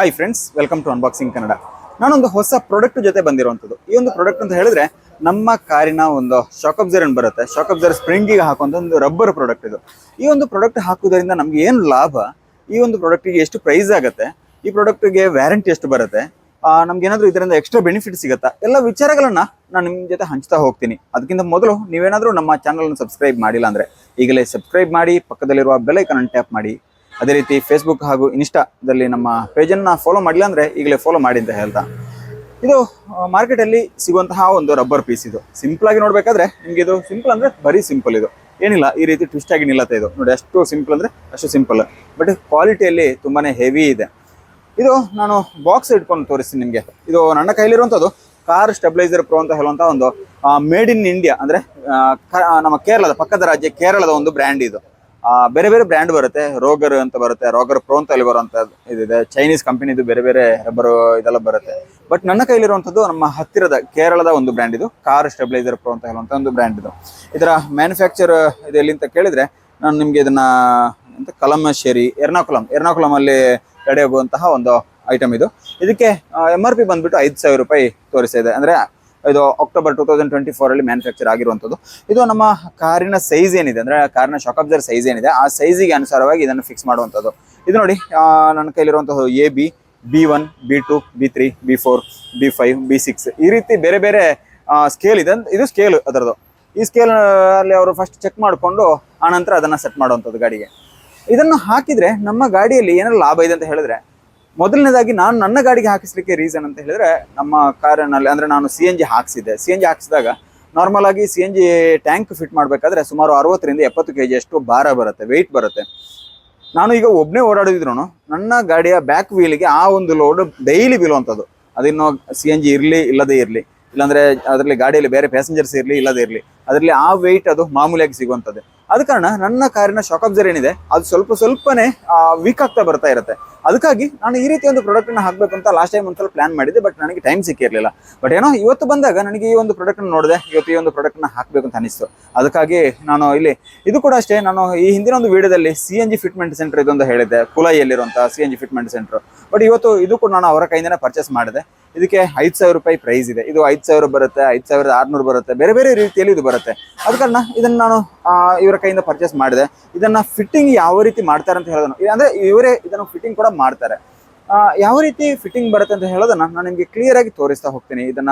Hi friends welcome to unboxing Kannada ನಾನೊಂದು ಹೊಸ product ಜೊತೆ ಬಂದಿರುವಂಥದ್ದು. ಈ ಒಂದು ಪ್ರಾಡಕ್ಟ್ ಅಂತ ಹೇಳಿದ್ರೆ ನಮ್ಮ ಕಾರಿನ ಒಂದು ಶಾಕ್ ಅಬ್ಸರ್ ಏನು ಬರುತ್ತೆ ಶಾಕ್ ಅಬ್ಸರ್ ಸ್ಪ್ರಿಂಗಿಗೆ ಹಾಕುವಂಥ ಒಂದು ರಬ್ಬರ್ ಪ್ರಾಡಕ್ಟ್ ಇದು. ಈ ಒಂದು ಪ್ರಾಡಕ್ಟ್ ಹಾಕುವುದರಿಂದ ನಮ್ಗೆ ಏನು ಲಾಭ? ಈ ಒಂದು ಪ್ರಾಡಕ್ಟಿಗೆ ಎಷ್ಟು ಪ್ರೈಸ್ ಆಗುತ್ತೆ? ಈ ಪ್ರಾಡಕ್ಟ್ಗೆ ವ್ಯಾರಂಟಿ ಎಷ್ಟು ಬರುತ್ತೆ? ನಮ್ಗೆ ಏನಾದರೂ ಇದರಿಂದ ಎಕ್ಸ್ಟ್ರಾ ಬೆನಿಫಿಟ್ ಸಿಗುತ್ತಾ? ಎಲ್ಲ ವಿಚಾರಗಳನ್ನು ನಾನು ನಿಮ್ಮ ಜೊತೆ ಹಂಚ್ತಾ ಹೋಗ್ತೀನಿ. ಅದಕ್ಕಿಂತ ಮೊದಲು ನೀವೇನಾದರೂ ನಮ್ಮ ಚಾನಲ್ನ ಸಬ್ಸ್ಕ್ರೈಬ್ ಮಾಡಿಲ್ಲ ಅಂದರೆ ಈಗಲೇ ಸಬ್ಸ್ಕ್ರೈಬ್ ಮಾಡಿ, ಪಕ್ಕದಲ್ಲಿರುವ ಬೆಲ್ ಐಕನ್ ಟ್ಯಾಪ್ ಮಾಡಿ. ಅದೇ ರೀತಿ ಫೇಸ್ಬುಕ್ ಹಾಗೂ ಇನ್ಸ್ಟಾದಲ್ಲಿ ನಮ್ಮ ಪೇಜನ್ನು ಫಾಲೋ ಮಾಡಿಲ್ಲ ಅಂದರೆ ಈಗಲೇ ಫಾಲೋ ಮಾಡಿ ಅಂತ ಹೇಳ್ತಾ. ಇದು ಮಾರ್ಕೆಟಲ್ಲಿ ಸಿಗುವಂತಹ ಒಂದು ರಬ್ಬರ್ ಪೀಸ್ ಇದು. ಸಿಂಪಲ್ ಆಗಿ ನೋಡಬೇಕಾದ್ರೆ ನಿಮಗೆ ಇದು ಸಿಂಪಲ್ ಅಂದರೆ ಬರೀ ಸಿಂಪಲ್ ಇದು. ಏನಿಲ್ಲ, ಈ ರೀತಿ ಟ್ವಿಸ್ಟ್ ಆಗಿ ನಿಲ್ಲತ್ತೆ ಇದು. ನೋಡಿ, ಅಷ್ಟು ಸಿಂಪಲ್ ಅಂದರೆ ಅಷ್ಟು ಸಿಂಪಲ್ ಬಟ್ ಕ್ವಾಲಿಟಿಯಲ್ಲಿ ತುಂಬಾ ಹೆವಿ ಇದೆ. ಇದು ನಾನು ಬಾಕ್ಸ್ ಇಟ್ಕೊಂಡು ತೋರಿಸ್ತೀನಿ ನಿಮಗೆ. ಇದು ನನ್ನ ಕೈಲಿರುವಂಥದ್ದು ಕಾರ್ ಸ್ಟೆಬಿಲೈಸರ್ ಪ್ರೋ ಅಂತ ಹೇಳುವಂಥ ಒಂದು ಮೇಡ್ ಇನ್ ಇಂಡಿಯಾ ಅಂದರೆ ನಮ್ಮ ಕೇರಳದ, ಪಕ್ಕದ ರಾಜ್ಯ ಕೇರಳದ ಒಂದು ಬ್ರ್ಯಾಂಡ್ ಇದು. ಬೇರೆ ಬೇರೆ ಬ್ರ್ಯಾಂಡ್ ಬರುತ್ತೆ. ರೋಗರ್ ಅಂತ ಬರುತ್ತೆ, ರೋಗರ್ ಪ್ರೋ ಅಂತ ಅಲ್ಲಿ ಬರುವಂತ ಇದಿದೆ. ಚೈನೀಸ್ ಕಂಪನಿದು ಬೇರೆ ಬೇರೆ ರಬ್ಬರ್ ಇದೆಲ್ಲ ಬರುತ್ತೆ. ಬಟ್ ನನ್ನ ಕೈಲಿರುವಂಥದ್ದು ನಮ್ಮ ಹತ್ತಿರದ ಕೇರಳದ ಒಂದು ಬ್ರ್ಯಾಂಡ್ ಇದು, ಕಾರ್ ಸ್ಟೆಬಿಲೈಸರ್ ಪ್ರೋ ಅಂತ ಹೇಳುವಂಥ ಒಂದು ಬ್ರ್ಯಾಂಡ್ ಇದು. ಇದರ ಮ್ಯಾನುಫ್ಯಾಕ್ಚರ್ ಇದು ಎಲ್ಲಿ ಅಂತ ಕೇಳಿದ್ರೆ, ನಾನು ನಿಮಗೆ ಇದನ್ನ ಅಂತ ಕಲಮಶ್ಶೇರಿ ಎರ್ನಾಕುಲಂ. ಎರ್ನಾಕುಲಂ ಅಲ್ಲಿ ಆಗುವಂತಹ ಒಂದು ಐಟಮ್ ಇದು. ಇದಕ್ಕೆ ಎಂ ಆರ್ ಪಿ ಬಂದ್ಬಿಟ್ಟು ಐದು ಸಾವಿರ ರೂಪಾಯಿ ತೋರಿಸಿದೆ ಇದೆ. ಅಂದ್ರೆ ಇದು October two thousand twenty four ಅಲ್ಲಿ ಮ್ಯಾನುಫ್ಯಾಕ್ಚರ್ ಆಗಿರುವಂಥದ್ದು. ಇದು ನಮ್ಮ ಕಾರಿನ ಸೈಜ್ ಏನಿದೆ ಅಂದ್ರೆ, ಕಾರಿನ ಶಾಕ್ ಅಬ್ಸರ್ ಸೈಜ್ ಏನಿದೆ, ಆ ಸೈಜಿಗೆ ಅನುಸಾರವಾಗಿ ಇದನ್ನು ಫಿಕ್ಸ್ ಮಾಡುವಂಥದ್ದು. ಇದು ನೋಡಿ ನನ್ನ ಕೈಲಿರುವಂಥದ್ದು A B B one B two B three B four B five B six ಈ ರೀತಿ ಬೇರೆ ಬೇರೆ ಸ್ಕೇಲ್ ಇದೆ. ಇದು ಸ್ಕೇಲ್ ಅದರದ್ದು. ಈ ಸ್ಕೇಲ್ ಅಲ್ಲಿ ಅವರು ಫಸ್ಟ್ ಚೆಕ್ ಮಾಡಿಕೊಂಡು ಆನಂತರ ಅದನ್ನ ಸೆಟ್ ಮಾಡುವಂಥದ್ದು ಗಾಡಿಗೆ. ಇದನ್ನು ಹಾಕಿದ್ರೆ ನಮ್ಮ ಗಾಡಿಯಲ್ಲಿ ಏನಾದ್ರು ಲಾಭ ಇದೆ ಅಂತ ಹೇಳಿದ್ರೆ ಮೊದಲನೇದಾಗಿ ನಾನು ನನ್ನ ಗಾಡಿಗೆ ಹಾಕಿಸ್ಲಿಕ್ಕೆ ರೀಸನ್ ಅಂತ ಹೇಳಿದ್ರೆ ನಮ್ಮ ಕಾರಿನಲ್ಲಿ ಅಂದ್ರೆ ನಾನು ಸಿ ಎನ್ ಜಿ ಹಾಕ್ಸಿದ್ದೆ. ಸಿ ಎನ್ ಜಿ ಹಾಕಿಸಿದಾಗ ನಾರ್ಮಲ್ ಆಗಿ C N G tank fit ಮಾಡಬೇಕಾದ್ರೆ ಸುಮಾರು ಅರವತ್ತರಿಂದ ಎಪ್ಪತ್ತು ಕೆ ಜಿ ಅಷ್ಟು ಭಾರ ಬರುತ್ತೆ ವೆಯ್ಟ್ ಬರುತ್ತೆ. ನಾನು ಈಗ ಒಬ್ಬನೇ ಓಡಾಡಿದ್ರು ನನ್ನ ಗಾಡಿಯ ಬ್ಯಾಕ್ ವೀಲಿಗೆ ಆ ಒಂದು ಲೋಡ್ ಡೈಲಿ ಬೀಳುವಂಥದ್ದು. ಅದಿನ್ನು ಸಿ ಎನ್ ಜಿ ಇರಲಿ, ಇಲ್ಲದೇ ಇರಲಿ. ಇಲ್ಲಾಂದ್ರೆ ಅದರಲ್ಲಿ ಗಾಡಿಯಲ್ಲಿ ಬೇರೆ ಪ್ಯಾಸೆಂಜರ್ಸ್ ಇರಲಿ, ಇಲ್ಲದೇ ಇರಲಿ. ಅದರಲ್ಲಿ ಆ ವೆಯ್ಟ್ ಅದು ಮಾಮೂಲಿಯಾಗಿ ಸಿಗುವಂಥದ್ದು. ಆದ ಕಾರಣ ನನ್ನ ಕಾರಿನ ಶಾಕ್ ಅಬ್ಸರ್ ಏನಿದೆ, ಅದು ಸ್ವಲ್ಪ ಸ್ವಲ್ಪನೇ ವೀಕ್ ಆಗ್ತಾ ಬರ್ತಾ ಇರುತ್ತೆ. ಅದಕ್ಕಾಗಿ ನಾನು ಈ ರೀತಿ ಒಂದು ಪ್ರಾಡಕ್ಟ್ನ ಹಾಕಬೇಕು ಅಂತ ಲಾಸ್ಟ್ ಟೈಮ್ ಒಂದ್ಸಲ ಪ್ಲಾನ್ ಮಾಡಿದ್ದೆ ಬಟ್ ನನಗೆ ಟೈಮ್ ಸಿಕ್ಕಿರಲಿಲ್ಲ. ಬಟ್ ಏನೋ ಇವತ್ತು ಬಂದಾಗ ನನಗೆ ಈ ಒಂದು ಪ್ರಾಡಕ್ಟ್ನ ನೋಡಿದೆ, ಇವತ್ತು ಈ ಒಂದು ಪ್ರಾಡಕ್ಟ್ನ ಹಾಕಬೇಕು ಅಂತ ಅನಿಸ್ತು. ಅದಕ್ಕಾಗಿ ನಾನು ಇಲ್ಲಿ, ಇದು ಕೂಡ ಅಷ್ಟೇ, ನಾನು ಈ ಹಿಂದಿನ ಒಂದು ವಿಡಿಯೋದಲ್ಲಿ C N G fitment centre ಇದೊಂದು ಹೇಳಿದ್ದೆ, ಕುಲಾಯಿಯಲ್ಲಿರುವಂತಹ C N G fitment centre but ಇವತ್ತು ಇದು ಕೂಡ ನಾನು ಅವರ ಕೈಯಿಂದನೇ ಪರ್ಚೇಸ್ ಮಾಡಿದೆ. ಇದಕ್ಕೆ ಐದು ಸಾವಿರ ರೂಪಾಯಿ ಪ್ರೈಸ್ ಇದೆ. ಇದು ಐದು ಸಾವಿರ ಬರುತ್ತೆ, ಐದು ಸಾವಿರದ ಆರುನೂರು ಬರುತ್ತೆ, ಬೇರೆ ಬೇರೆ ರೀತಿಯಲ್ಲಿ ಇದು ಬರುತ್ತೆ. ಅದ ಕಾರಣ ಇದನ್ನು ನಾನು ಇವರ ಕೈಯಿಂದ ಪರ್ಚೇಸ್ ಮಾಡಿದೆ. ಇದನ್ನ ಫಿಟ್ಟಿಂಗ್ ಯಾವ ರೀತಿ ಮಾಡ್ತಾರೆ ಅಂತ ಹೇಳೋದನ್ನು ಅಂದ್ರೆ ಇವರೇ ಇದನ್ನು ಫಿಟ್ಟಿಂಗ್ ಕೂಡ ಮಾಡ್ತಾರೆ. ಯಾವ ರೀತಿ ಫಿಟ್ಟಿಂಗ್ ಬರುತ್ತೆ ಅಂತ ಹೇಳೋದನ್ನ ನಾನು ನಿಮಗೆ ಕ್ಲಿಯರ್ ಆಗಿ ತೋರಿಸ್ತಾ ಹೋಗ್ತೀನಿ. ಇದನ್ನ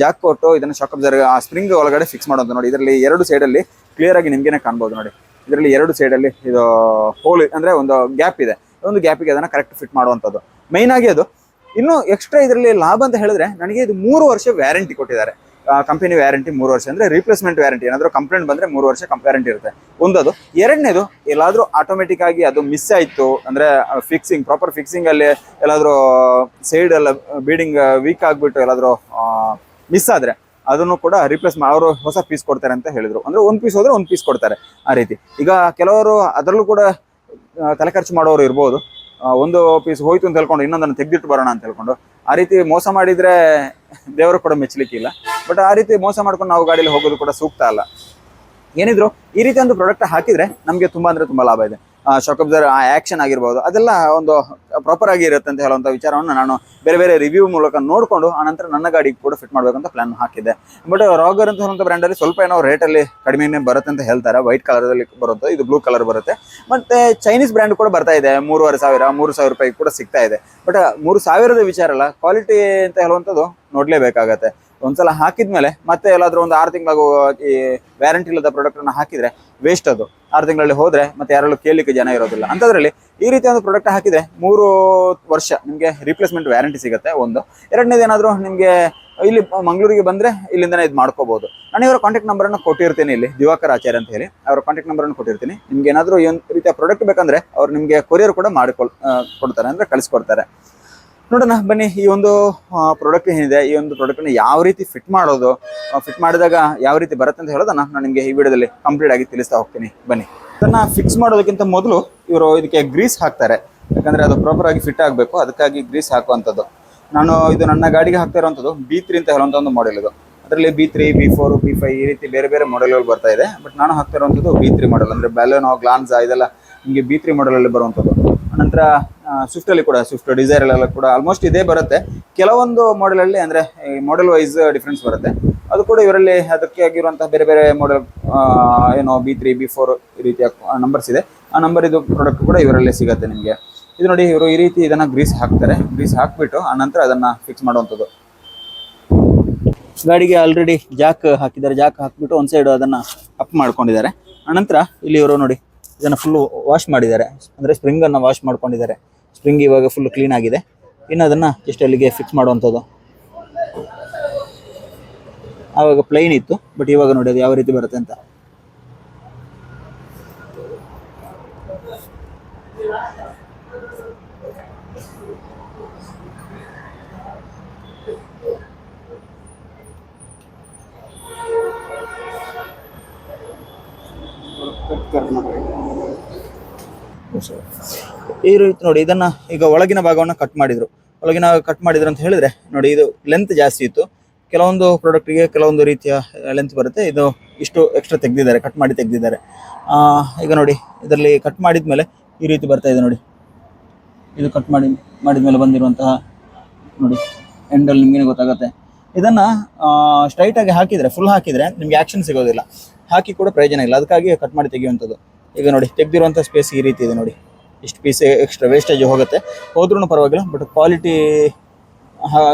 ಜಾಕ್ ಕೊಟ್ಟು ಇದನ್ನ ಶಾಕ್ ಅಬ್ಸರ್ ಆ ಸ್ಪ್ರಿಂಗ್ ಒಳಗಡೆ ಫಿಕ್ಸ್ ಮಾಡೋದು ನೋಡಿ. ಇದರಲ್ಲಿ ಎರಡು ಸೈಡಲ್ಲಿ ಕ್ಲಿಯರ್ ಆಗಿ ನಿಮ್ಗೇನೆ ಕಾಣ್ಬೋದು ನೋಡಿ. ಇದರಲ್ಲಿ ಎರಡು ಸೈಡಲ್ಲಿ ಇದು ಹೋಲ್ ಅಂದ್ರೆ ಒಂದು ಗ್ಯಾಪ್ ಇದೆ. ಒಂದು ಗ್ಯಾಪಿಗೆ ಅದನ್ನ ಕರೆಕ್ಟ್ ಫಿಟ್ ಮಾಡುವಂಥದ್ದು. ಮೈನ್ ಆಗಿ ಅದು ಇನ್ನು ಎಕ್ಸ್ಟ್ರಾ ಇದರಲ್ಲಿ ಲಾಭ ಅಂತ ಹೇಳಿದ್ರೆ ನನಗೆ ಇದು ಮೂರು ವರ್ಷ ವ್ಯಾರಂಟಿ ಕೊಟ್ಟಿದ್ದಾರೆ. ಕಂಪನಿ ವ್ಯಾರಂಟಿ ಮೂರು ವರ್ಷ ಅಂದ್ರೆ ರೀಪ್ಲೇಸ್ಮೆಂಟ್ ವ್ಯಾರಂಟಿ ಏನಾದರೂ ಕಂಪ್ಲೇಂಟ್ ಬಂದ್ರೆ ಮೂರು ವರ್ಷ ವ್ಯಾರಂಟಿ ಇರುತ್ತೆ. ಒಂದದು, ಎರಡನೇದು, ಎಲ್ಲಾದರೂ ಆಟೋಮೆಟಿಕ್ ಆಗಿ ಅದು ಮಿಸ್ ಆಯಿತು ಅಂದ್ರೆ ಫಿಕ್ಸಿಂಗ್ ಪ್ರಾಪರ್ ಫಿಕ್ಸಿಂಗಲ್ಲಿ ಎಲ್ಲಾದ್ರೂ ಸೈಡ್ ಎಲ್ಲ ಬೀಡಿಂಗ್ ವೀಕ್ ಆಗಿಬಿಟ್ಟು ಎಲ್ಲಾದರೂ ಮಿಸ್ ಆದರೆ ಅದನ್ನು ಕೂಡ ರಿಪ್ಲೇಸ್ ಅವರು ಹೊಸ ಪೀಸ್ ಕೊಡ್ತಾರೆ ಅಂತ ಹೇಳಿದ್ರು. ಅಂದರೆ ಒಂದು ಪೀಸ್ ಹೋದರೆ ಒಂದು ಪೀಸ್ ಕೊಡ್ತಾರೆ ಆ ರೀತಿ. ಈಗ ಕೆಲವರು ಅದರಲ್ಲೂ ಕೂಡ ತಲೆ ಖರ್ಚು ಮಾಡೋರು ಇರ್ಬೋದು. ಒಂದು ಪೀಸ್ ಹೋಯ್ತು ಅಂತ ಹೇಳ್ಕೊಂಡು ಇನ್ನೊಂದನ್ನು ತೆಗೆದಿಟ್ಟು ಬರೋಣ ಅಂತ ಹೇಳ್ಕೊಂಡು, ಆ ರೀತಿ ಮೋಸ ಮಾಡಿದ್ರೆ ದೇವರು ಕೂಡ ಮೆಚ್ಚಲಿಕ್ಕಿಲ್ಲ. ಬಟ್ ಆ ರೀತಿ ಮೋಸ ಮಾಡ್ಕೊಂಡು ನಾವು ಗಾಡಿಯಲ್ಲಿ ಹೋಗೋದು ಕೂಡ ಸೂಕ್ತ ಅಲ್ಲ. ಏನಿದ್ರು ಈ ರೀತಿ ಒಂದು ಪ್ರಾಡಕ್ಟ್ ಹಾಕಿದ್ರೆ ನಮಗೆ ತುಂಬಾ ಅಂದ್ರೆ ತುಂಬಾ ಲಾಭ ಇದೆ. ಶಾಕ್ ಅಬ್ಸರ್ ಆ ಆಕ್ಷನ್ ಆಗಿರ್ಬೋದು, ಅದೆಲ್ಲ ಒಂದು ಪ್ರಾಪರ್ ಆಗಿ ಇರುತ್ತೆ ಅಂತ ಹೇಳುವಂಥ ವಿಚಾರವನ್ನು ನಾನು ಬೇರೆ ಬೇರೆ ರಿವ್ಯೂ ಮೂಲಕ ನೋಡಿಕೊಂಡು ಆನಂತರ ನನ್ನ ಗಾಡಿಗೆ ಕೂಡ ಫಿಟ್ ಮಾಡಬೇಕಂತ ಪ್ಲಾನ್ ಹಾಕಿದ್ದೆ. ಬಟ್ ರಾಗರ್ ಅಂತ ಹೇಳುವಂಥ ಬ್ರ್ಯಾಂಡಲ್ಲಿ ಸ್ವಲ್ಪ ಏನೋ ರೇಟಲ್ಲಿ ಕಡಿಮೆನೇ ಬರುತ್ತೆ ಅಂತ ಹೇಳ್ತಾರೆ. ವೈಟ್ ಕಲರಲ್ಲಿ ಬರುತ್ತೆ, ಇದು ಬ್ಲೂ ಕಲರ್ ಬರುತ್ತೆ. ಮತ್ತೆ ಚೈನೀಸ್ ಬ್ರ್ಯಾಂಡ್ ಕೂಡ ಬರ್ತಾ ಇದೆ, ಮೂರುವರೆ ಸಾವಿರ, ಮೂರು ಸಾವಿರ ರೂಪಾಯಿ ಕೂಡ ಸಿಗ್ತಾ ಇದೆ. ಬಟ್ ಮೂರು ಸಾವಿರದ ವಿಚಾರ ಅಲ್ಲ ಕ್ವಾಲಿಟಿ ಅಂತ ಹೇಳುವಂಥದ್ದು ನೋಡ್ಲೇಬೇಕಾಗತ್ತೆ. ಒಂದ್ಸಲ ಹಾಕಿದ್ಮೇಲೆ ಮತ್ತೆ ಎಲ್ಲಾದ್ರೂ ಒಂದು ಆರು ತಿಂಗಳು ಈ ವ್ಯಾರಂಟಿ ಇಲ್ಲದ ಪ್ರಾಡಕ್ಟ್ ಅನ್ನ ಹಾಕಿದ್ರೆ ವೇಸ್ಟ್ ಅದು. ಆರು ತಿಂಗಳಲ್ಲಿ ಹೋದ್ರೆ ಮತ್ತೆ ಯಾರಲ್ಲೂ ಕೇಳಲಿಕ್ಕೆ ಜನ ಇರೋದಿಲ್ಲ. ಅಂತದ್ರಲ್ಲಿ ಈ ರೀತಿ ಒಂದು ಪ್ರಾಡಕ್ಟ್ ಹಾಕಿದ್ರೆ ಮೂರು ವರ್ಷ ನಿಮಗೆ ರಿಪ್ಲೇಸ್ಮೆಂಟ್ ವ್ಯಾರಂಟಿ ಸಿಗುತ್ತೆ ಒಂದು. ಎರಡನೇದು ಏನಾದರೂ ನಿಮಗೆ ಇಲ್ಲಿ ಮಂಗಳೂರಿಗೆ ಬಂದ್ರೆ ಇಲ್ಲಿಂದನೇ ಇದು ಮಾಡ್ಕೋಬಹುದು ನಾನು ಇವರ ಕಾಂಟ್ಯಾಕ್ಟ್ ನಂಬರನ್ನು ಕೊಟ್ಟಿರ್ತೀನಿ ಇಲ್ಲಿ, ದಿವಾಕರ್ ಆಚಾರ್ಯ ಅಂತ ಹೇಳಿ. ಅವರ ಕಾಂಟ್ಯಾಕ್ಟ್ ನಂಬರನ್ನು ಕೊಟ್ಟಿರ್ತೀನಿ. ನಿಮ್ಗೆ ಏನಾದ್ರೂ ಈ ಒಂದು ರೀತಿಯ ಪ್ರಾಡಕ್ಟ್ ಬೇಕಂದ್ರೆ ಅವ್ರು ನಿಮಗೆ ಕೊರಿಯರ್ ಕೂಡ ಮಾಡಿಕೊಳ್ ಕೊಡ್ತಾರೆ ಅಂದ್ರೆ ಕಳಿಸ್ಕೊಡ್ತಾರೆ. ನೋಡೋಣ, ಬನ್ನಿ. ಈ ಒಂದು ಪ್ರಾಡಕ್ಟ್ ಏನಿದೆ, ಈ ಒಂದು ಪ್ರಾಡಕ್ಟ್ನ ಯಾವ ರೀತಿ ಫಿಟ್ ಮಾಡೋದು ಫಿಟ್ ಮಾಡಿದಾಗ ಯಾವ ರೀತಿ ಬರುತ್ತೆ ಅಂತ ಹೇಳೋದನ್ನ ನಾನು ನಿಮಗೆ ಈ ವಿಡಿಯೋದಲ್ಲಿ ಕಂಪ್ಲೀಟ್ ಆಗಿ ತಿಳಿಸ್ತಾ ಹೋಗ್ತೀನಿ. ಬನ್ನಿ. ಇದನ್ನ ಫಿಕ್ಸ್ ಮಾಡೋದಕ್ಕಿಂತ ಮೊದಲು ಇವರು ಇದಕ್ಕೆ ಗ್ರೀಸ್ ಹಾಕ್ತಾರೆ. ಯಾಕಂದ್ರೆ ಅದು ಪ್ರಾಪರ್ ಆಗಿ ಫಿಟ್ ಆಗಬೇಕು, ಅದಕ್ಕಾಗಿ ಗ್ರೀಸ್ ಹಾಕುವಂಥದ್ದು. ನಾನು ಇದು ನನ್ನ ಗಾಡಿಗೆ ಹಾಕ್ತಾ ಇರುವಂಥದ್ದು ಬಿ ಅಂತ ಹೇಳುವಂಥ ಒಂದು ಮಾಡೆಲ್ ಇದು. ಅದರಲ್ಲಿ B three B four B five ಈ ರೀತಿ ಬೇರೆ ಬೇರೆ ಮಾಡೆಲ್ಗಳು ಬರ್ತಾ ಇದೆ. ಬಟ್ ನಾನು ಹಾಕ್ತಾ ಇರುವಂಥದ್ದು ಬಿ ತ್ರೀ ಮಾಡೆಲ್ ಅಂದರೆ ಬ್ಯಾಲೋನೋ ಗ್ಲಾನ್ಸಾ ಇದೆಲ್ಲ ನಿಮಗೆ ಬಿ ತ್ರೀ ಮಾಡೆಲಲ್ಲಿ ಬರುವಂಥದ್ದು. ನಂತರ ಸ್ವಿಫ್ಟಲ್ಲಿ ಕೂಡ ಸ್ವಿಫ್ಟ್ ಡಿಸೈರಲ್ಲೆಲ್ಲ ಕೂಡ ಆಲ್ಮೋಸ್ಟ್ ಇದೇ ಬರುತ್ತೆ. ಕೆಲವೊಂದು ಮಾಡೆಲ್ ಅಲ್ಲಿ ಅಂದ್ರೆ ಮಾಡೆಲ್ ವೈಸ್ ಡಿಫ್ರೆನ್ಸ್ ಬರುತ್ತೆ. ಅದು ಕೂಡ ಇವರಲ್ಲಿ ಅದಕ್ಕೆ ಆಗಿರುವಂತಹ ಬೇರೆ ಬೇರೆ ಮಾಡೆಲ್ ಏನೋ ಬಿ ತ್ರೀ ಬಿ ಫೋರ್ ಈ ರೀತಿಯ ನಂಬರ್ಸ್ ಇದೆ. ಆ ನಂಬರ್ ಇದು ಪ್ರಾಡಕ್ಟ್ ಕೂಡ ಇವರಲ್ಲಿ ಸಿಗುತ್ತೆ ನಿಮಗೆ. ಇದು ನೋಡಿ, ಇವರು ಈ ರೀತಿ ಇದನ್ನ ಗ್ರೀಸ್ ಹಾಕ್ತಾರೆ. ಗ್ರೀಸ್ ಹಾಕ್ಬಿಟ್ಟು, ಆ ನಂತರ ಅದನ್ನ ಫಿಕ್ಸ್ ಮಾಡುವಂಥದ್ದು. ಗಾಡಿಗೆ ಆಲ್ರೆಡಿ ಜಾಕ್ ಹಾಕಿದ್ದಾರೆ. ಜಾಕ್ ಹಾಕ್ಬಿಟ್ಟು ಒಂದು ಸೈಡ್ ಅದನ್ನ ಅಪ್ ಮಾಡ್ಕೊಂಡಿದ್ದಾರೆ. ಆನಂತರ ಇಲ್ಲಿ ಇವರು ನೋಡಿ, ಇದನ್ನ ಫುಲ್ ವಾಶ್ ಮಾಡಿದ್ದಾರೆ. ಅಂದ್ರೆ ಸ್ಪ್ರಿಂಗ್ ಅನ್ನ ವಾಶ್ ಮಾಡ್ಕೊಂಡಿದ್ದಾರೆ. ಸ್ಪ್ರಿಂಗ್ ಇವಾಗ ಫುಲ್ ಕ್ಲೀನ್ ಆಗಿದೆ. ಇನ್ನು ಅದನ್ನು ಜಸ್ಟ್ ಅಲ್ಲಿಗೆ ಫಿಕ್ಸ್ ಮಾಡುವಂಥದ್ದು. ಆವಾಗ ಪ್ಲೈನ್ ಇತ್ತು ಬಟ್ ಇವಾಗ ನೋಡಿ ಅದು ಯಾವ ರೀತಿ ಬರುತ್ತೆ ಅಂತ. ಈ ರೀತಿ ನೋಡಿ, ಇದನ್ನ ಈಗ ಒಳಗಿನ ಭಾಗವನ್ನು ಕಟ್ ಮಾಡಿದ್ರು. ಒಳಗಿನ ಕಟ್ ಮಾಡಿದ್ರು ಅಂತ ಹೇಳಿದ್ರೆ, ನೋಡಿ, ಇದು ಲೆಂತ್ ಜಾಸ್ತಿ ಇತ್ತು. ಕೆಲವೊಂದು ಪ್ರಾಡಕ್ಟಿಗೆ ಕೆಲವೊಂದು ರೀತಿಯ ಲೆಂತ್ ಬರುತ್ತೆ. ಇದು ಇಷ್ಟು ಎಕ್ಸ್ಟ್ರಾ ತೆಗೆದಿದ್ದಾರೆ ಕಟ್ ಮಾಡಿ ತೆಗೆದಿದ್ದಾರೆ. ಈಗ ನೋಡಿ, ಇದರಲ್ಲಿ ಕಟ್ ಮಾಡಿದ ಮೇಲೆ ಈ ರೀತಿ ಬರ್ತಾ ಇದೆ ನೋಡಿ. ಇದು ಕಟ್ ಮಾಡಿ ಮಾಡಿದ ಮೇಲೆ ಬಂದಿರುವಂತಹ, ನೋಡಿ ಎಂಡಲ್ಲಿ ನಿಮಗೆ ಗೊತ್ತಾಗುತ್ತೆ. ಇದನ್ನ ಸ್ಟ್ರೈಟ್ ಆಗಿ ಹಾಕಿದ್ರೆ ಫುಲ್ ಹಾಕಿದ್ರೆ ನಿಮಗೆ ಆಕ್ಷನ್ ಸಿಗೋದಿಲ್ಲ. ಹಾಕಿ ಕೂಡ ಪ್ರಯೋಜನ ಇಲ್ಲ. ಅದಕ್ಕಾಗಿ ಕಟ್ ಮಾಡಿ ತೆಗೆಯುವಂಥದ್ದು. ಈಗ ನೋಡಿ ತೆಗೆದಿರುವಂಥ ಸ್ಪೇಸ್ ಈ ರೀತಿ ಇದೆ ನೋಡಿ. ಇಷ್ಟು ಪೀಸ್ ಎಕ್ಸ್ಟ್ರಾ ವೇಸ್ಟೇಜ್ ಹೋಗುತ್ತೆ. ಹೋದ್ರೂ ಪರವಾಗಿಲ್ಲ ಬಟ್ ಕ್ವಾಲಿಟಿ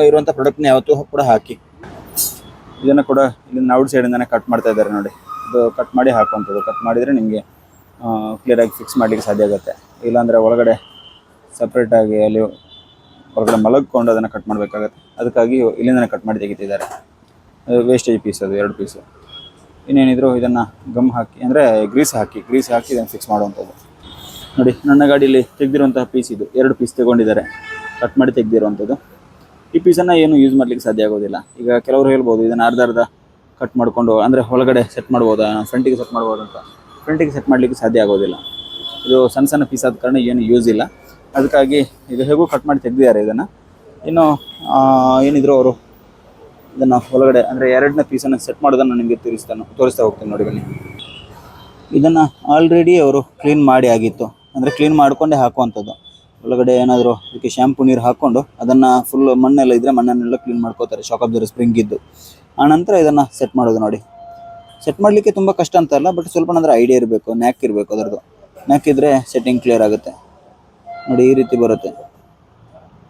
ಇರುವಂಥ ಪ್ರಾಡಕ್ಟ್ನ ಯಾವತ್ತೂ ಕೂಡ ಹಾಕಿ. ಇದನ್ನು ಕೂಡ ಇಲ್ಲಿ ಔಟ್ ಸೈಡಿಂದನೇ ಕಟ್ ಮಾಡ್ತಾ ಇದ್ದಾರೆ ನೋಡಿ. ಇದು ಕಟ್ ಮಾಡಿ ಹಾಕುವಂಥದ್ದು. ಕಟ್ ಮಾಡಿದರೆ ನಿಮಗೆ ಕ್ಲಿಯರಾಗಿ ಫಿಕ್ಸ್ ಮಾಡಲಿಕ್ಕೆ ಸಾಧ್ಯ ಆಗುತ್ತೆ. ಇಲ್ಲಾಂದರೆ ಒಳಗಡೆ ಸಪ್ರೇಟಾಗಿ ಅಲ್ಲಿ ಹೊರಗಡೆ ಮಲಗಿಕೊಂಡು ಅದನ್ನು ಕಟ್ ಮಾಡಬೇಕಾಗತ್ತೆ. ಅದಕ್ಕಾಗಿ ಇಲ್ಲಿಂದನೇ ಕಟ್ ಮಾಡಿ ತೆಗಿತಿದ್ದಾರೆ. ವೇಸ್ಟೇಜ್ ಪೀಸ್ ಅದು, ಎರಡು ಪೀಸು ಇನ್ನೇನಿದ್ರು ಇದನ್ನು ಗಮ್ ಹಾಕಿ, ಅಂದರೆ ಗ್ರೀಸ್ ಹಾಕಿ ಗ್ರೀಸ್ ಹಾಕಿ ಇದನ್ನು ಫಿಕ್ಸ್ ಮಾಡುವಂಥದ್ದು. ನೋಡಿ, ನನ್ನ ಗಾಡಿಯಲ್ಲಿ ತೆಗೆದಿರುವಂತಹ ಪೀಸ್ ಇದು. ಎರಡು ಪೀಸ್ ತಗೊಂಡಿದ್ದಾರೆ. ಕಟ್ ಮಾಡಿ ತೆಗೆದಿರುವಂಥದ್ದು. ಈ ಪೀಸನ್ನು ಏನು ಯೂಸ್ ಮಾಡ್ಲಿಕ್ಕೆ ಸಾಧ್ಯ ಆಗೋದಿಲ್ಲ. ಈಗ ಕೆಲವರು ಹೇಳ್ಬೋದು, ಇದನ್ನು ಅರ್ಧ ಅರ್ಧ ಕಟ್ ಮಾಡಿಕೊಂಡು, ಅಂದರೆ ಒಳಗಡೆ ಸೆಟ್ ಮಾಡ್ಬೋದಾ ಫ್ರಂಟಿಗೆ ಸೆಟ್ ಮಾಡ್ಬೋದು ಅಂತ. ಫ್ರಂಟಿಗೆ ಸೆಟ್ ಮಾಡಲಿಕ್ಕೆ ಸಾಧ್ಯ ಆಗೋದಿಲ್ಲ. ಇದು ಸಣ್ಣ ಸಣ್ಣ ಪೀಸ್ ಆದ ಕಾರಣ ಏನು ಯೂಸ್ ಇಲ್ಲ. ಅದಕ್ಕಾಗಿ ಇದು ಹೇಗೂ ಕಟ್ ಮಾಡಿ ತೆಗೆದಿದ್ದಾರೆ ಇದನ್ನು. ಇನ್ನು ಏನಿದ್ರು ಅವರು ಇದನ್ನು ಒಳಗಡೆ, ಅಂದರೆ ಎರಡನೇ ಪೀಸನ್ನು ಸೆಟ್ ಮಾಡೋದನ್ನು ನಿಮಗೆ ತೋರಿಸ್ತಾನೆ ತೋರಿಸ್ತಾ ಹೋಗ್ತೀನಿ ನೋಡಿ ಬನ್ನಿ. ಇದನ್ನು ಆಲ್ರೆಡಿ ಅವರು ಕ್ಲೀನ್ ಮಾಡಿ ಆಗಿತ್ತು. ಅಂದರೆ ಕ್ಲೀನ್ ಮಾಡಿಕೊಂಡೇ ಹಾಕುವಂಥದ್ದು. ಒಳಗಡೆ ಏನಾದರೂ ಅದಕ್ಕೆ ಶ್ಯಾಂಪು ನೀರು ಹಾಕ್ಕೊಂಡು ಅದನ್ನು ಫುಲ್ ಮಣ್ಣೆಲ್ಲ ಇದ್ದರೆ ಮಣ್ಣನ್ನೆಲ್ಲ ಕ್ಲೀನ್ ಮಾಡ್ಕೋತಾರೆ ಶಾಕ್ ಅಬ್ಸರ್ವ್ ಸ್ಪ್ರಿಂಗ್ ಇದ್ದು ಆನಂತರ ಇದನ್ನು ಸೆಟ್ ಮಾಡೋದು ನೋಡಿ. ಸೆಟ್ ಮಾಡಲಿಕ್ಕೆ ತುಂಬ ಕಷ್ಟ ಅಂತ ಅಲ್ಲ ಬಟ್ ಸ್ವಲ್ಪ ಅಂದರೆ ಐಡಿಯಾ ಇರಬೇಕು ನ್ಯಾಕ್ ಇರಬೇಕು ಅದರದ್ದು. ನ್ಯಾಕ್ ಇದ್ದರೆ ಸೆಟ್ಟಿಂಗ್ ಕ್ಲಿಯರ್ ಆಗುತ್ತೆ. ನೋಡಿ ಈ ರೀತಿ ಬರುತ್ತೆ.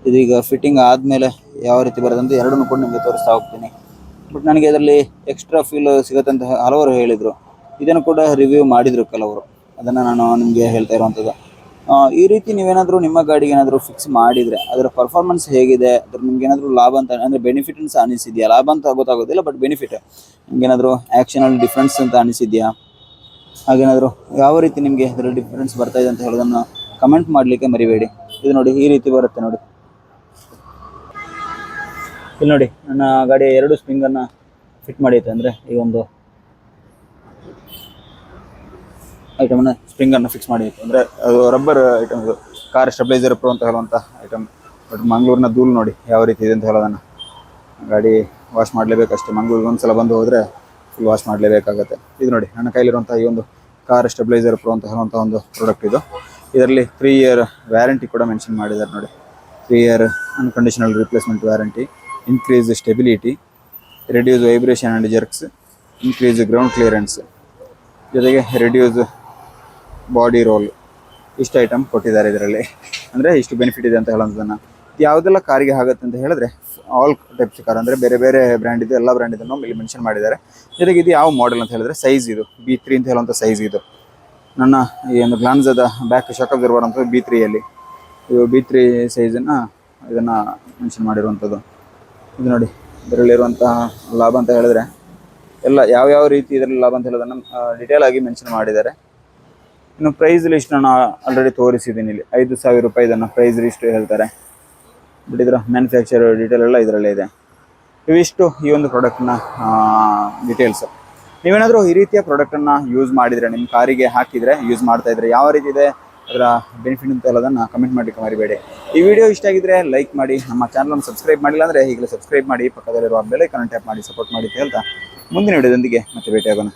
ಇದೀಗ ಫಿಟ್ಟಿಂಗ್ ಆದಮೇಲೆ ಯಾವ ರೀತಿ ಬರುತ್ತೆ ಅಂತ ಎರಡನ್ನೂ ಕೂಡ ನಿಮಗೆ ತೋರಿಸ್ತಾ ಹೋಗ್ತೀನಿ. ಬಟ್ ನನಗೆ ಇದರಲ್ಲಿ ಎಕ್ಸ್ಟ್ರಾ ಫೀಲ್ ಸಿಗುತ್ತೆ ಅಂತ ಹಲವರು ಹೇಳಿದರು. ಇದನ್ನು ಕೂಡ ರಿವ್ಯೂ ಮಾಡಿದರು ಕೆಲವರು. ಅದನ್ನು ನಾನು ನಿಮಗೆ ಹೇಳ್ತಾ ಇರುವಂಥದ್ದು ಈ ರೀತಿ ನೀವೇನಾದರೂ ನಿಮ್ಮ ಗಾಡಿಗೆ ಏನಾದರೂ ಫಿಕ್ಸ್ ಮಾಡಿದರೆ, ಅದರ ಪರ್ಫಾರ್ಮೆನ್ಸ್ ಹೇಗಿದೆ, ಅದ್ರ ನಿಮ್ಗೆ ಏನಾದರೂ ಲಾಭ ಅಂತ, ಅಂದರೆ ಬೆನಿಫಿಟ್ ಅಂತ ಅನಿಸಿದೆಯಾ? ಲಾಭ ಅಂತ ಗೊತ್ತಾಗೋದಿಲ್ಲ ಬಟ್ ಬೆನಿಫಿಟ್ ನಿಮ್ಗೇನಾದರೂ ಆ್ಯಕ್ಷನಲ್ಲಿ ಡಿಫ್ರೆನ್ಸ್ ಅಂತ ಅನಿಸಿದೆಯಾ? ಹಾಗೇನಾದರೂ ಯಾವ ರೀತಿ ನಿಮಗೆ ಇದರ ಡಿಫ್ರೆನ್ಸ್ ಬರ್ತಾ ಇದೆ ಅಂತ ಹೇಳೋದನ್ನು ಕಮೆಂಟ್ ಮಾಡಲಿಕ್ಕೆ ಮರಿಬೇಡಿ. ಇದು ನೋಡಿ, ಈ ರೀತಿ ಬರುತ್ತೆ ನೋಡಿ. ಇಲ್ಲಿ ನೋಡಿ, ನನ್ನ ಗಾಡಿಯ ಎರಡು ಸ್ಪ್ರಿಂಗನ್ನು ಫಿಟ್ ಮಾಡಿತ್ತು ಅಂದರೆ ಈ ಒಂದು ಐಟಮನ್ನು ಸ್ಪ್ರಿಂಗನ್ನು ಫಿಕ್ಸ್ ಮಾಡಿ. ಅಂದರೆ, ಅದು rubber item car stabiliser pro ಅಂತ ಹೇಳುವಂಥ ಐಟಮ್ ಬಟ್ ಮಂಗಳೂರಿನ ಧೂಳು ನೋಡಿ, ಯಾವ ರೀತಿ ಇದೆ ಅಂತ ಹೇಳೋದನ್ನು. ಗಾಡಿ ವಾಶ್ ಮಾಡಲೇಬೇಕಷ್ಟೇ ಮಂಗಳೂರಿಗೆ ಒಂದು ಸಲ ಬಂದು ಹೋದರೆ ಫುಲ್ ವಾಶ್ ಮಾಡಲೇಬೇಕಾಗತ್ತೆ. ಇದು ನೋಡಿ, ನನ್ನ ಕೈಲಿರುವಂಥ ಈ ಒಂದು ಕಾರ್ ಸ್ಟೆಬ್ಲೈಸರ್ ಪ್ರೋ ಅಂತ ಹೇಳುವಂಥ ಒಂದು ಪ್ರಾಡಕ್ಟ್ ಇದು. ಇದರಲ್ಲಿ ತ್ರೀ ಇಯರ್ ವ್ಯಾರಂಟಿ ಕೂಡ ಮೆನ್ಷನ್ ಮಾಡಿದ್ದಾರೆ ನೋಡಿ. Three year unconditional replacement warranty increase stability reduce vibration and jerks increase ground clearance ಜೊತೆಗೆ ರೆಡ್ಯೂಸ್ ಬಾಡಿ ರೋಲ್ ಇಷ್ಟು ಐಟಮ್ ಕೊಟ್ಟಿದ್ದಾರೆ ಇದರಲ್ಲಿ. ಅಂದರೆ ಇಷ್ಟು ಬೆನಿಫಿಟ್ ಇದೆ ಅಂತ ಹೇಳೋದನ್ನು. ಯಾವುದೆಲ್ಲ ಕಾರಿಗೆ ಆಗುತ್ತೆ ಅಂತ ಹೇಳಿದ್ರೆ ಆಲ್ ಟೈಪ್ಸ್ ಕಾರ್ ಅಂದರೆ ಬೇರೆ ಬೇರೆ ಬ್ರ್ಯಾಂಡ್ ಇದೆ, ಎಲ್ಲ ಬ್ರ್ಯಾಂಡ್ ಇದನ್ನು ಇಲ್ಲಿ ಮೆನ್ಷನ್ ಮಾಡಿದ್ದಾರೆ. ಜೊತೆಗೆ ಇದು ಯಾವ ಮಾಡೆಲ್ ಅಂತ ಹೇಳಿದ್ರೆ ಸೈಜ್ ಇದು ಬಿ ತ್ರೀ ಅಂತ ಹೇಳುವಂಥ ಸೈಜ್ ಇದು. ನನ್ನ ಈ ಒಂದು ಗ್ಲಾನ್ಸದ ಬ್ಯಾಕ್ ಶಾಕ್ ಅಬ್ಸರ್ವರ್ ಬಿ ತ್ರೀಯಲ್ಲಿ ಇದು ಬಿ ತ್ರೀ ಸೈಜನ್ನು ಇದನ್ನು ಮೆನ್ಷನ್ ಮಾಡಿರುವಂಥದ್ದು ಇದು ನೋಡಿ ಇದರಲ್ಲಿರುವಂತಹ ಲಾಭ ಅಂತ ಹೇಳಿದ್ರೆ, ಎಲ್ಲ ಯಾವ ಯಾವ ರೀತಿ ಇದರಲ್ಲಿ ಲಾಭ ಅಂತ ಹೇಳೋದನ್ನು ಡೀಟೇಲ್ ಆಗಿ ಮೆನ್ಷನ್ ಮಾಡಿದ್ದಾರೆ. ಇನ್ನು ಪ್ರೈಸ್ ಲಿಸ್ಟ್ ನಾನು ಆಲ್ರೆಡಿ ತೋರಿಸಿದ್ದೀನಿ ಇಲ್ಲಿ. ಐದು ಸಾವಿರ ರೂಪಾಯಿ ಇದನ್ನು ಪ್ರೈಸ್ ಲಿಸ್ಟ್ ಹೇಳ್ತಾರೆ. ಬಟ್ ಮ್ಯಾನುಫ್ಯಾಕ್ಚರ್ ಡೀಟೇಲ್ ಎಲ್ಲ ಇದರಲ್ಲೇ ಇದೆ. ಇವಿಷ್ಟು ಈ ಒಂದು ಪ್ರಾಡಕ್ಟ್ನ ಡೀಟೇಲ್ಸ್ ನೀವೇನಾದರೂ ಈ ರೀತಿಯ ಪ್ರಾಡಕ್ಟನ್ನು ಯೂಸ್ ಮಾಡಿದರೆ ನಿಮ್ಮ ಕಾರಿಗೆ ಹಾಕಿದರೆ ಯೂಸ್ ಮಾಡ್ತಾ ಇದ್ರೆ ಯಾವ ರೀತಿ ಇದೆ? ಅದರ ಬೆನಿಫಿಟ್ ಅಂತ ಎಲ್ಲದನ್ನು ಕಮೆಂಟ್ ಮಾಡಲಿಕ್ಕೆ ಮರಿಬೇಡಿ. ಈ ವಿಡಿಯೋ ಇಷ್ಟ ಆಗಿದ್ರೆ ಲೈಕ್ ಮಾಡಿ, ನಮ್ಮ ಚಾನಲನ್ನು ಸಬ್ಸ್ಕ್ರೈಬ್ ಮಾಡಿಲ್ಲ ಅಂದರೆ ಈಗಲೇ ಸಬ್ಸ್ಕ್ರೈಬ್ ಮಾಡಿ, ಪಕ್ಕದಲ್ಲಿರುವ ಬೆಲೈಕನ್ನು ಟ್ಯಾಪ್ ಮಾಡಿ ಸಪೋರ್ಟ್ ಮಾಡಿ ಅಂತ ಹೇಳ್ತಾ ಮುಂದಿನ ವಿಡಿಯೋದೊಂದಿಗೆ ಮತ್ತೆ ಭೇಟಿಯಾಗೋಣ.